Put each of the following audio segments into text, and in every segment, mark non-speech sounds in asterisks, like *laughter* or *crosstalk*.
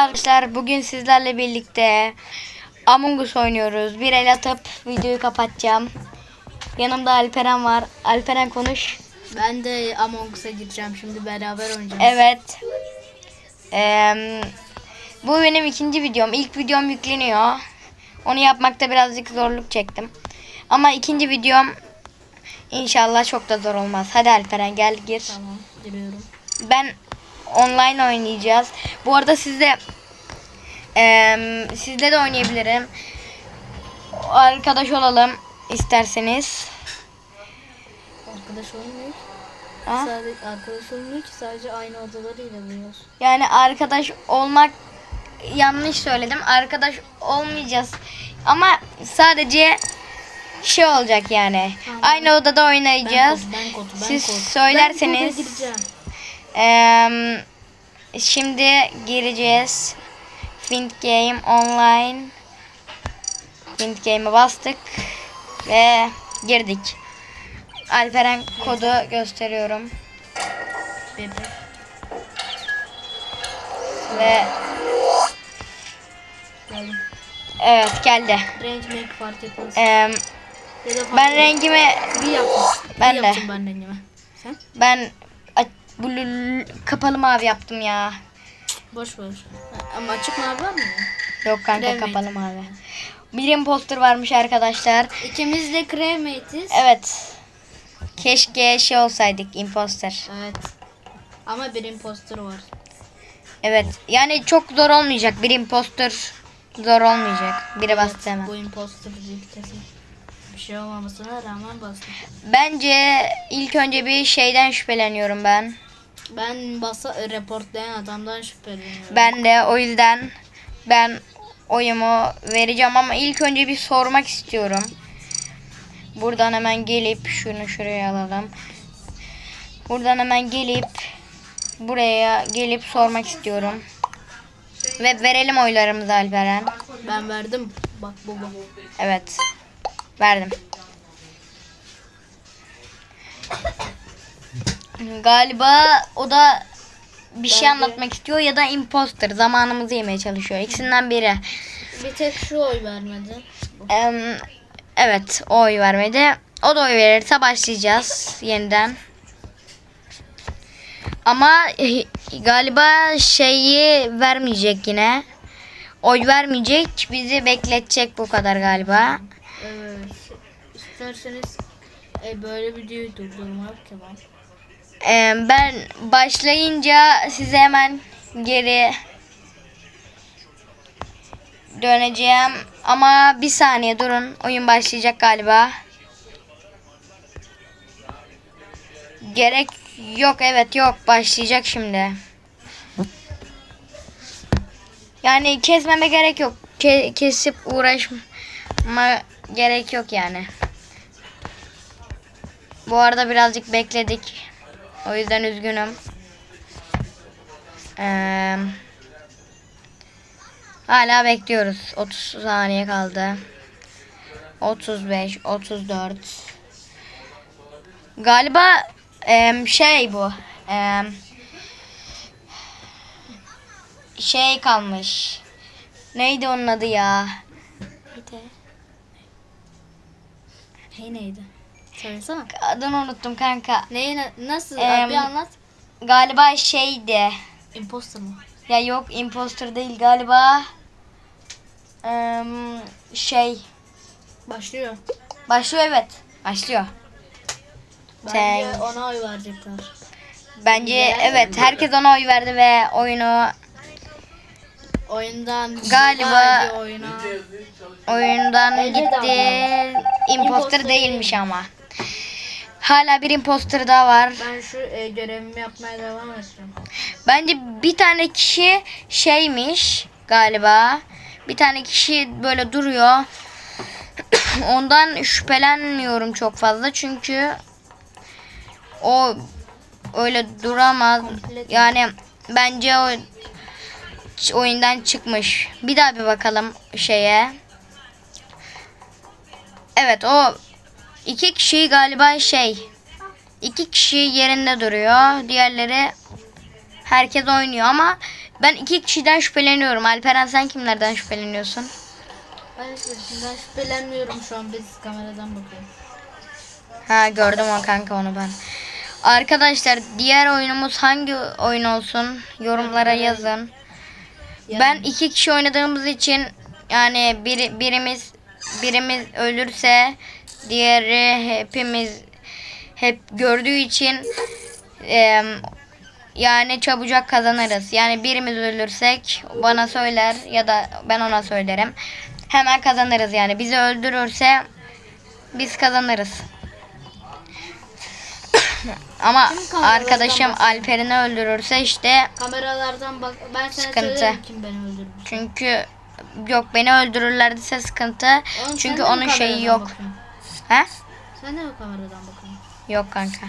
Arkadaşlar bugün sizlerle birlikte Among Us oynuyoruz. Bir el atıp videoyu kapatacağım. Yanımda Alperen var. Alperen konuş. Ben de Among Us'a gireceğim şimdi beraber oynayacağız. Evet. Eee, bu benim ikinci videom. İlk videom yükleniyor. Onu yapmakta birazcık zorluk çektim. Ama ikinci videom inşallah çok da zor olmaz. Hadi Alperen gel gir. Tamam giriyorum. Ben online oynayacağız. Bu arada sizde eee sizde de oynayabilirim. Arkadaş olalım isterseniz. Arkadaş olmuyor. Ha? Sadece arkadaş olmuyor ki sadece aynı odalarıyla buluyoruz. Yani arkadaş olmak yanlış söyledim. Arkadaş olmayacağız. Ama sadece şey olacak yani. Tamam. Aynı odada oynayacağız. Ben kodu, ben kodu, ben Siz kodu. söylerseniz- Ben şimdi gireceğiz. Find Game Online. Find Game'e bastık. Ve girdik. Alperen kodu gösteriyorum. Bebe. Ve Geldim. evet geldi. Make fark etmez. Fark ben rengimi Bir yaptım. Ben bir de. yaptım ben rengimi. Sen? ben blue, kapalı mavi yaptım ya. Boş ver. Ama açık mavi var mı? Yok kanka Krem kapalı mavi. Bir imposter varmış arkadaşlar. İkimiz de crewmate'iz. Evet. Keşke şey olsaydık imposter. Evet. Ama bir imposter var. Evet. Yani çok zor olmayacak. Bir imposter zor olmayacak. Biri bastı hemen. Bu imposter değil kesin. Bir şey olmamasına rağmen bastım. Bence ilk önce bir şeyden şüpheleniyorum ben. Ben basa reportlayan adamdan şüpheleniyorum. Ben de o yüzden ben oyumu vereceğim ama ilk önce bir sormak istiyorum. Buradan hemen gelip şunu şuraya alalım. Buradan hemen gelip buraya gelip sormak istiyorum. Ve verelim oylarımızı Alperen. Ben verdim. Bak bu bu. Evet. Verdim. Galiba o da bir şey Bence- anlatmak istiyor ya da imposter. Zamanımızı yemeye çalışıyor. İkisinden biri. Bir tek şu oy vermedi. Em, evet o oy vermedi. O da oy verirse başlayacağız yeniden. Ama eh, galiba şeyi vermeyecek yine. Oy vermeyecek. Bizi bekletecek bu kadar galiba. Evet. İsterseniz e, böyle videoyu durdurmak ben. Ee, ben başlayınca size hemen geri döneceğim. Ama bir saniye durun. Oyun başlayacak galiba. Gerek yok. Evet yok. Başlayacak şimdi. Yani kesmeme gerek yok. Ke- kesip uğraşma gerek yok yani. Bu arada birazcık bekledik. O yüzden üzgünüm. Ee, hala bekliyoruz. 30 saniye kaldı. 35, 34. Galiba em, şey bu. em, şey kalmış. Neydi onun adı ya? Neydi? Hey neydi? Söylesene. Adını unuttum kanka. Neyi na- nasıl? Em, bir anlat. Galiba şeydi. Imposter mı? Ya yok imposter değil galiba. Em, şey Başlıyor. başlıyor evet. Başlıyor. Bence Sen- ona oy verecekler. Bence evet herkes ona oy verdi ve oyunu Oyundan Galiba- oyuna. oyundan gitti. Imposter değilmiş ama. Hala bir imposter daha var. Ben şu e, görevimi yapmaya devam edeceğim. Bence bir tane kişi şeymiş galiba. Bir tane kişi böyle duruyor. *coughs* Ondan şüphelenmiyorum çok fazla çünkü o öyle duramaz. Yani bence o oyundan çıkmış. Bir daha bir bakalım şeye. Evet o iki kişi galiba şey iki kişi yerinde duruyor. Diğerleri herkes oynuyor ama Ben iki kişiden şüpheleniyorum. Alperen sen kimlerden şüpheleniyorsun? Ben hiçbirisinden şüphelenmiyorum şu an biz kameradan bakıyoruz. Ha gördüm o kanka onu ben. Arkadaşlar diğer oyunumuz hangi oyun olsun? Yorumlara yazın. Ben iki kişi oynadığımız için yani biri, birimiz birimiz ölürse diğeri hepimiz hep gördüğü için em, yani çabucak kazanırız. Yani birimiz ölürsek bana söyler ya da ben ona söylerim. Hemen kazanırız yani. Bizi öldürürse biz kazanırız. *coughs* Ama arkadaşım? Alper'ini öldürürse işte Kameralardan bak ben sana Sıkıntı. kim beni öldürmüş. çünkü yok beni öldürürlerse sıkıntı. Oğlum, Çünkü onun şeyi yok. bakıyorsun? He? Sen de mi kameradan bakıyorsun? Yok kanka.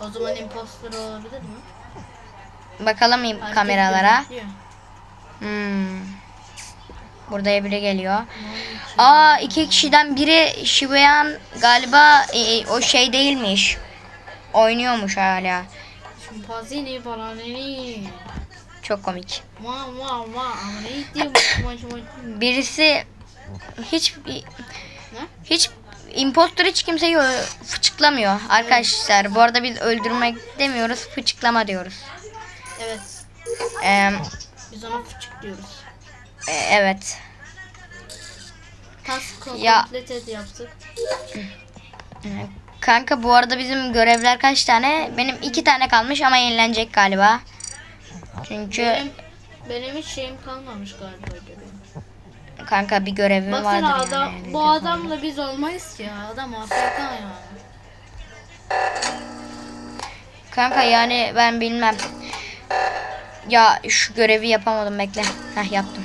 O zaman imposter olabilir mi? Bakalım Herkes kameralara. Hmm. Burada biri geliyor. Aa iki kişiden biri Shibuyan galiba e, o şey değilmiş. Oynuyormuş hala. Şimpazini bana ne? Çok komik. Ma ma ma? Birisi hiç hiç impostor hiç kimseyi fıçıklamıyor arkadaşlar. Bu arada biz öldürmek demiyoruz, fıçıklama diyoruz. Evet. Ee, Biz ona fıçık diyoruz. e, evet. Task Ya. yaptık. Kanka bu arada bizim görevler kaç tane? Benim iki tane kalmış ama yenilenecek galiba. Çünkü Benim, benim hiç şeyim kalmamış galiba. Kanka bir görevim Baksana vardır adam, yani. bu adamla biz olmayız ya. Adam AFK yani. Kanka yani ben bilmem. Ya şu görevi yapamadım bekle. Heh yaptım.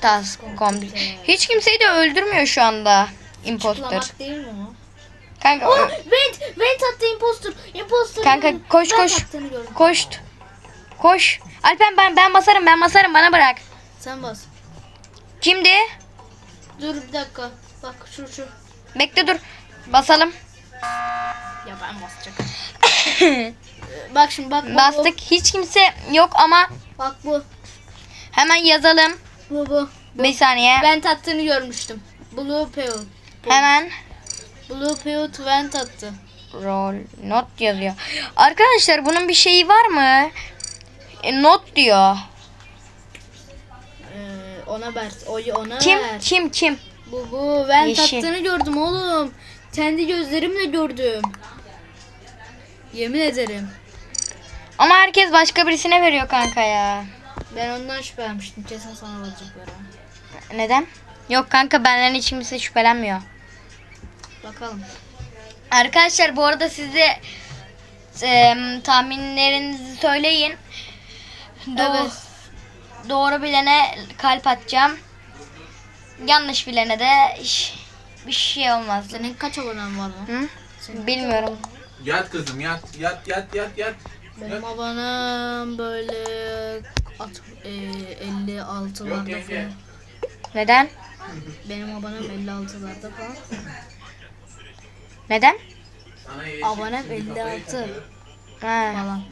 Task complete. Hiç kimseyi de öldürmüyor şu anda. Imposter. Kutlamak değil mi o? Kanka Oh, vent, vent attı imposter. Imposter. Kanka, koş, koş. koş. Koş. Alpen ben ben basarım ben basarım bana bırak. Sen bas. Kimdi? Dur bir dakika. Bak şu şu. Bekle dur. Basalım. Ya ben basacağım. *laughs* bak şimdi bak bu. Bastık. Hiç kimse yok ama Bu. Bak bu. hemen yazalım. Bu bu. Bir saniye. Vent attığını görmüştüm. Blue Peot. Hemen Blue Peot vent attı. rol not yazıyor. Arkadaşlar bunun bir şeyi var mı? E, not diyor. Ona ver. Oyu ona Kim? ver. Kim kim? Bu bu vent Yeşil. attığını gördüm oğlum. Kendi gözlerimle gördüm. Yemin ederim. Ama herkes başka birisine veriyor kanka ya. Ben ondan şüphelenmiştim. Kesin sana verecekler. Neden? Yok kanka benden hiç kimse şüphelenmiyor. Bakalım. Arkadaşlar bu arada siz de e, tahminlerinizi söyleyin. Do- Evet. Doğru bilene kalp atacağım. Yanlış bilene de iş- bir şey olmaz. Senin kaç abonen var lan? Hı? Senin- Bilmiyorum. Yat kızım yat yat yat yat yat. Benim abonem böyle at, e, 56'larda Yok, yok, falan. Neden? Benim abonem 56'larda falan. Neden? Abonem 56 Ha. falan.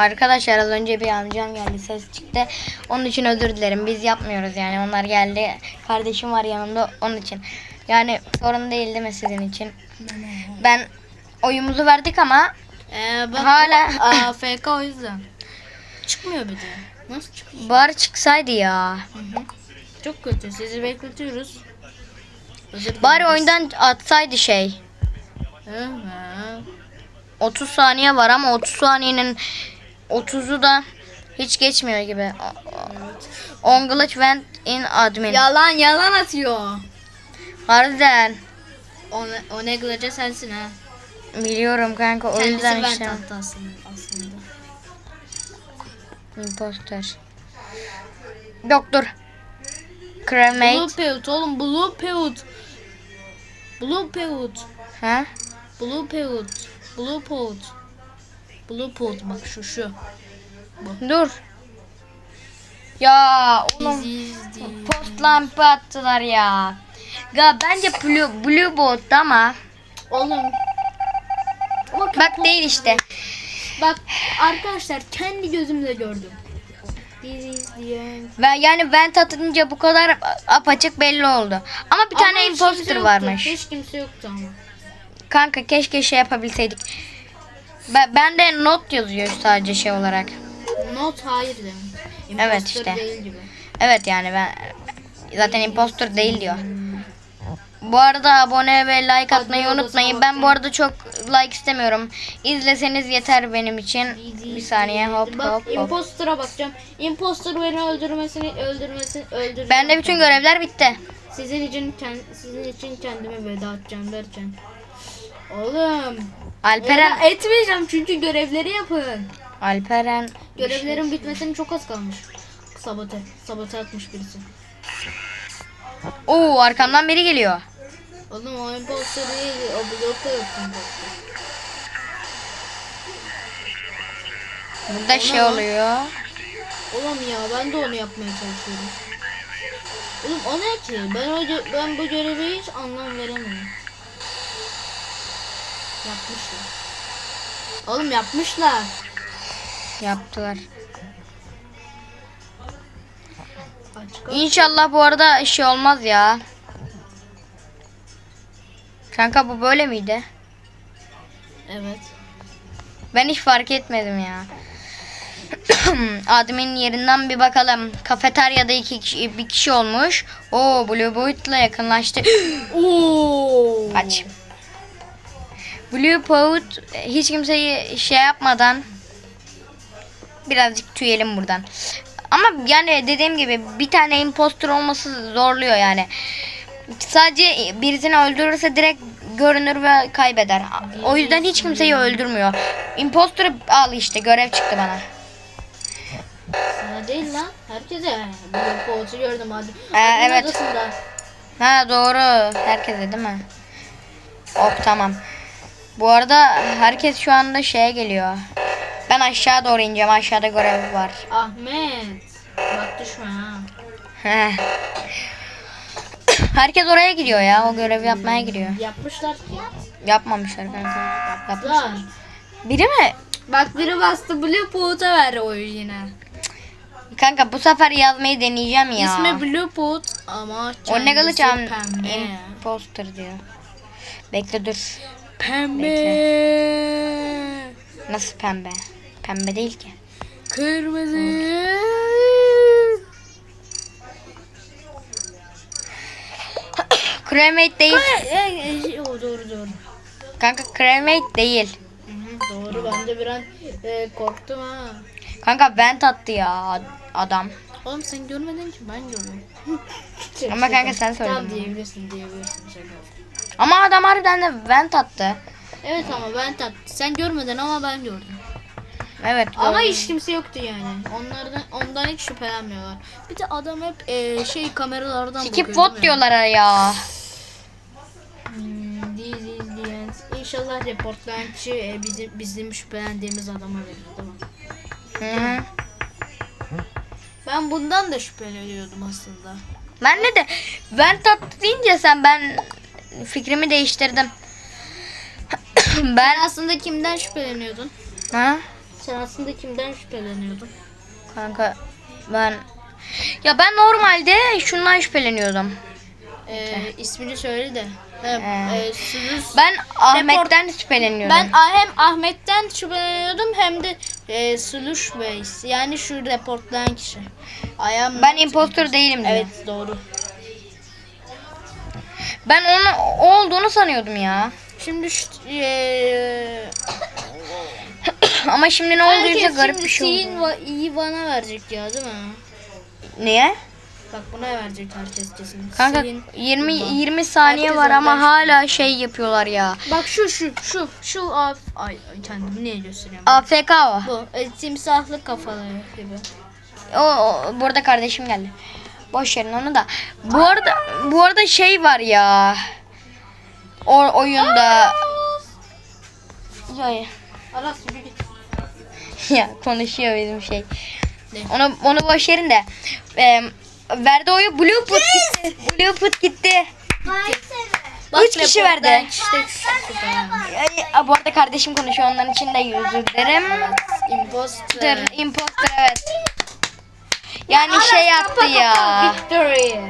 Arkadaşlar az önce bir amcam geldi ses çıktı. Onun için özür dilerim. Biz yapmıyoruz yani. Onlar geldi. Kardeşim var yanımda onun için. Yani sorun değil değil mi sizin için? Ben oyumuzu verdik ama Ee, bak Hala- AFK o *laughs* yüzden. Çıkmıyor bir de. Nasıl çıkıyor? bari çıksaydı ya. Hı hı. Çok kötü. Sizi bekletiyoruz. Özür dileriz. Bari oyundan atsaydı şey. Hı hı. 30 saniye var ama 30 saniyenin 30'u da hiç geçmiyor gibi. On glitch went in admin. Yalan yalan atıyor. Harbiden. O, ne- o ne gılacı sensin ha. Biliyorum kanka o Kendisi yüzden ben işte. tattı aslında. aslında. Imposter. Doktor. Cremate. Blue Peot oğlum Blue Peot. Blue Peot. Ha? Blue Peot. Blue Peot. Blue Peot bak şu şu. Dur. Ya oğlum Dizdi. post lampa attılar ya. Ya bence blue, blue bot'tu ama Oğlum. Bak, bak değil işte. Bak arkadaşlar kendi gözümle gördüm. Ve yani vent atınca bu kadar apaçık belli oldu. Ama bir Ama tane imposter varmış. Hiç kimse yoktu ama. Kanka keşke şey yapabilseydik. Ben, ben de not yazıyor sadece şey olarak. Not hayır demek. Evet işte. değil gibi. Evet yani ben zaten imposter değil diyor. Bu arada abone ve like atmayı Hadi unutmayın. Ben bu arada çok like istemiyorum. İzleseniz yeter benim için. Bir saniye hop. Bak hop hop. imposter'a bakacağım. Imposter beni öldürmesini öldürmesini öldüreceğim. Bende bütün görevler bitti. Sizin için sizin için kendime veda edeceğim derken. Oğlum. Alperen Veda etmeyeceğim çünkü görevleri yapın. Alperen Görevlerin bitmesine çok az kalmış. Sabote. Sabote atmış birisi. Oo arkamdan biri geliyor. Oğlum o imposter değil. O blokta yok imposter. Burada şey oluyor. Oğlum ya ben de onu yapmaya çalışıyorum. Oğlum o ne ki? Ben, o ben bu görevi hiç anlam veremiyorum. Yapmışlar. Oğlum yapmışlar. Yaptılar. İnşallah bu arada şey olmaz ya. Kanka bu böyle miydi? Evet. Ben hiç fark etmedim ya. *clears throat* Admin yerinden bir bakalım. Kafeteryada iki kişi, bir kişi olmuş. Oo Blue Boat'la yakınlaştı. *gasps* Oo. Kaç. Blue Boat hiç kimseyi şey yapmadan birazcık tüyelim buradan. Ama yani dediğim gibi bir tane impostor olması zorluyor yani. Sadece birisini öldürürse direkt görünür ve kaybeder. O yüzden hiç kimseyi öldürmüyor. Imposter'ı al işte görev çıktı bana. Sana değil lan. Herkese. Bir poğaça gördüm hadi. Ee, evet. odasında. Ha doğru. Herkese değil mi? Ok tamam. Bu arada herkes şu anda şeye geliyor. Ben aşağı doğru ineceğim. Aşağıda görev var. Ahmet. Bak düşme ha. Herkes oraya gidiyor ya. O görevi yapmaya gidiyor. Yapmışlar ki. Yapmamışlar kanka. Yapmışlar. Biri mi? Bak biri bastı Blue Poot'a ver oyu yine. Kanka bu sefer yazmayı deneyeceğim ya. İsmi Blue Poot ama kendisi kalacağım? pembe. Imposter diyor. Bekle dur. Pembe. Nasıl pembe? Pembe değil ki. Kırmızı. Cremate değil. O doğru doğru. Kanka cremate değil. Hı hı, doğru ben de bir an e, korktum ha. Kanka vent attı ya ad- adam. Oğlum sen görmedin ki ben gördüm. Ama kanka sen söyledin Tamam diyebilirsin diyebilirsin şaka. Ama adam harbiden de vent attı. Evet ama ben tat. Sen görmedin ama ben gördüm. Evet. Ama doğru. hiç kimse yoktu yani. Onlardan ondan hiç şüphelenmiyorlar. Bir de adam hep e, şey kameralardan Skip bakıyor, mi? diyorlar ya. Hmm, This is the end. İnşallah reportlayan kişi e, bizim bizim şüphelendiğimiz adama verir değil mi? Hı -hı. Ben bundan da şüpheleniyordum aslında. Ben de de vent attı deyince sen ben fikrimi değiştirdim. *coughs* ben aslında kimden şüpheleniyordun? ha Sen aslında kimden şüpheleniyordun? kanka ben ya ben normalde şundan şüpheleniyordum. Ee, ismini söyle de. Ee, e, Sülüs- Ben Ahmet'ten şüpheleniyordum. Ben a- hem Ahmet'ten şüpheleniyordum hem de e, Suluş Bey. Yani şu reportlayan kişi. Am ben impostor değilim diyor. Evet doğru. Ben onu o olduğunu sanıyordum ya. Şimdi şu, e, *coughs* Ama şimdi ne olduysa herkes garip şimdi bir şey oldu. va- iyi bana verecek ya değil mi? Niye? Bak buna verecek herkes kesin. Kanka C'in 20 iyi bana. 20 saniye Herkes var ama hala şey yapıyorlar ya. Bak şu şu şu şu af ay ay, kendimi niye gösteriyorum? AFK o. Bu e, timsahlı kafalı gibi. O, o burada kardeşim geldi. Boş verin onu da. Bu arada bu arada şey var ya. O oyunda ya, Aras *laughs* ya konuşuyor bizim şey. Ne? Onu onu boş verin de. Ee, verdi oyu Blue Put gitti. Blue Put gitti. Bak, Üç kişi verdi. Ay, bu arada kardeşim konuşuyor onların için de özür dilerim. Imposter. Imposter evet. Yani şey yaptı ya. Victory.